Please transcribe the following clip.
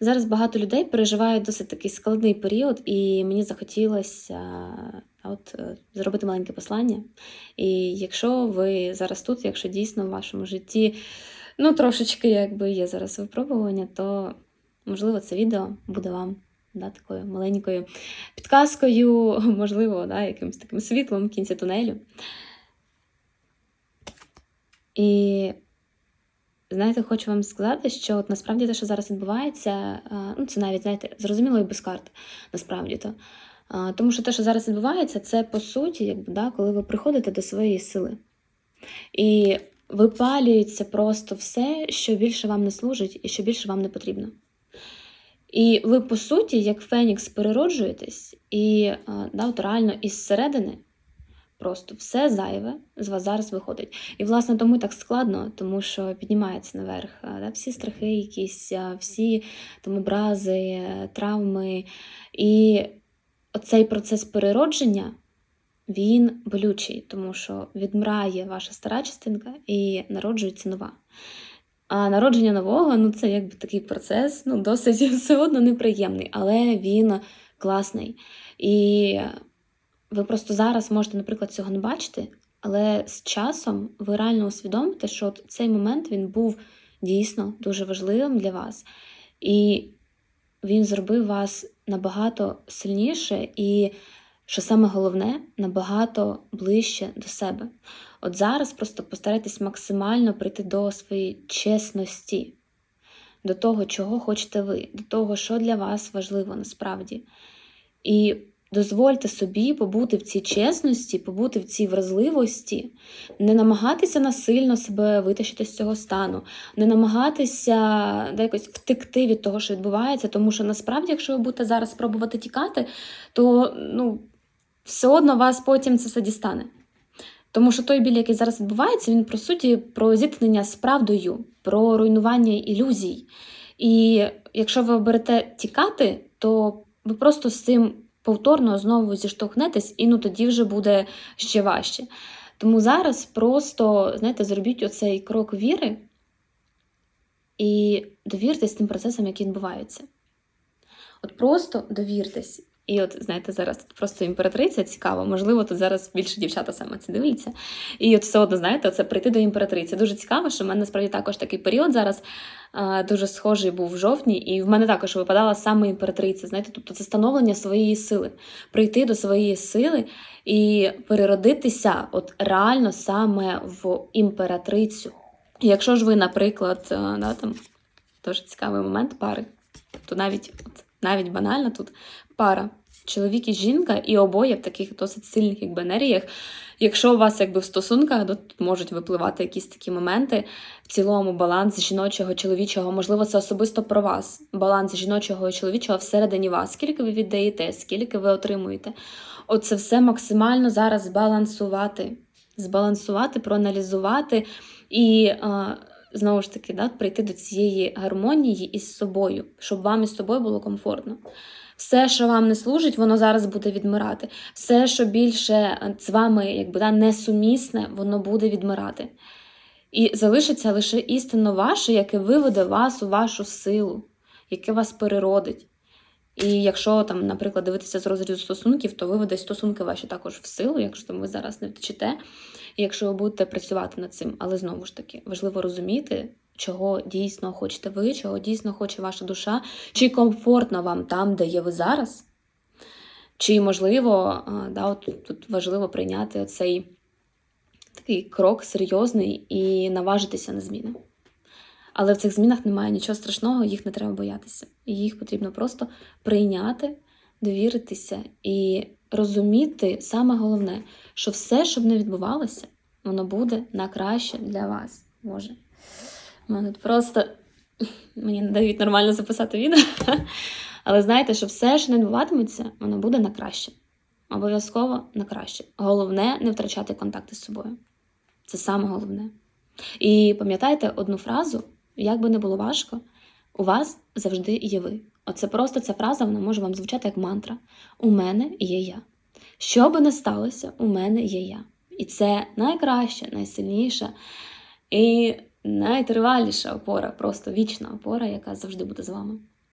Зараз багато людей переживають досить такий складний період, і мені захотілося от, е, зробити маленьке послання. І якщо ви зараз тут, якщо дійсно в вашому житті ну, трошечки якби є зараз випробування, то можливо це відео буде вам да, такою маленькою підказкою, можливо, да, якимось таким світлом в кінці тунелю. І знаєте, хочу вам сказати, що от насправді те, що зараз відбувається, ну це навіть знаєте, зрозуміло і без карт, насправді то. Тому що те, що зараз відбувається, це по суті, якби, да, коли ви приходите до своєї сили. І випалюється просто все, що більше вам не служить і що більше вам не потрібно. І ви, по суті, як Фенікс, перероджуєтесь, і а, да, от реально із середини просто все зайве з вас зараз виходить. І, власне, тому так складно, тому що піднімається наверх да, всі страхи, якісь, всі там образи, е, травми. І оцей процес переродження. Він болючий, тому що відмирає ваша стара частинка і народжується нова. А народження нового ну це якби такий процес, ну досить все одно неприємний, але він класний. І ви просто зараз можете, наприклад, цього не бачити, але з часом ви реально усвідомите, що от цей момент він був дійсно дуже важливим для вас, і він зробив вас набагато сильніше і. Що саме головне, набагато ближче до себе. От зараз просто постарайтесь максимально прийти до своєї чесності, до того, чого хочете ви, до того, що для вас важливо насправді. І дозвольте собі побути в цій чесності, побути в цій вразливості, не намагатися насильно себе витащити з цього стану, не намагатися да, якось втекти від того, що відбувається, тому що насправді, якщо ви будете зараз спробувати тікати, то ну, все одно вас потім це все дістане. Тому що той біль, який зараз відбувається, він, по суті, про зіткнення з правдою, про руйнування ілюзій. І якщо ви оберете тікати, то ви просто з цим повторно знову зіштовхнетесь, і ну тоді вже буде ще важче. Тому зараз просто, знаєте, зробіть оцей крок віри і довіртесь тим процесам, які відбуваються. От просто довіртесь. І от, знаєте, зараз тут просто імператриця цікаво, можливо, тут зараз більше дівчата саме це дивляться. І от все одно, знаєте, це прийти до імператриці. Дуже цікаво, що в мене насправді також такий період зараз а, дуже схожий був в жовтні, і в мене також випадала саме імператриця. Знаєте, тобто це становлення своєї сили, прийти до своєї сили і переродитися от реально саме в імператрицю. Якщо ж ви, наприклад, да, там дуже цікавий момент пари, тобто навіть от, навіть банально тут пара. Чоловік і жінка, і обоє в таких досить сильних якби, енергіях. Якщо у вас якби в стосунках то можуть випливати якісь такі моменти, в цілому баланс жіночого, чоловічого, можливо, це особисто про вас. Баланс жіночого і чоловічого всередині вас, скільки ви віддаєте, скільки ви отримуєте. Оце все максимально зараз збалансувати, збалансувати, проаналізувати і. Знову ж таки, да, прийти до цієї гармонії із собою, щоб вам із собою було комфортно. Все, що вам не служить, воно зараз буде відмирати. Все, що більше з вами якби, да, несумісне, воно буде відмирати. І залишиться лише істинно ваше, яке виведе вас у вашу силу, яке вас переродить. І якщо, там, наприклад, дивитися з розрізу стосунків, то виведе стосунки ваші також в силу, якщо там ви зараз не втечете, і якщо ви будете працювати над цим. Але знову ж таки, важливо розуміти, чого дійсно хочете ви, чого дійсно хоче ваша душа, чи комфортно вам там, де є ви зараз, чи, можливо, да, от тут важливо прийняти цей такий крок серйозний і наважитися на зміни. Але в цих змінах немає нічого страшного, їх не треба боятися. Їх потрібно просто прийняти, довіритися і розуміти саме головне, що все, що б не відбувалося, воно буде на краще для вас. Може. Мене просто мені не дають нормально записати відео. Але знаєте, що все, що не відбуватиметься, воно буде на краще. Обов'язково на краще. Головне не втрачати контакти з собою. Це саме головне. І пам'ятайте одну фразу, як би не було важко, у вас завжди є ви. Оце просто ця фраза вона може вам звучати як мантра. У мене є я. Що би не сталося, у мене є я. І це найкраще, найсильніше і найтриваліша опора, просто вічна опора, яка завжди буде з вами.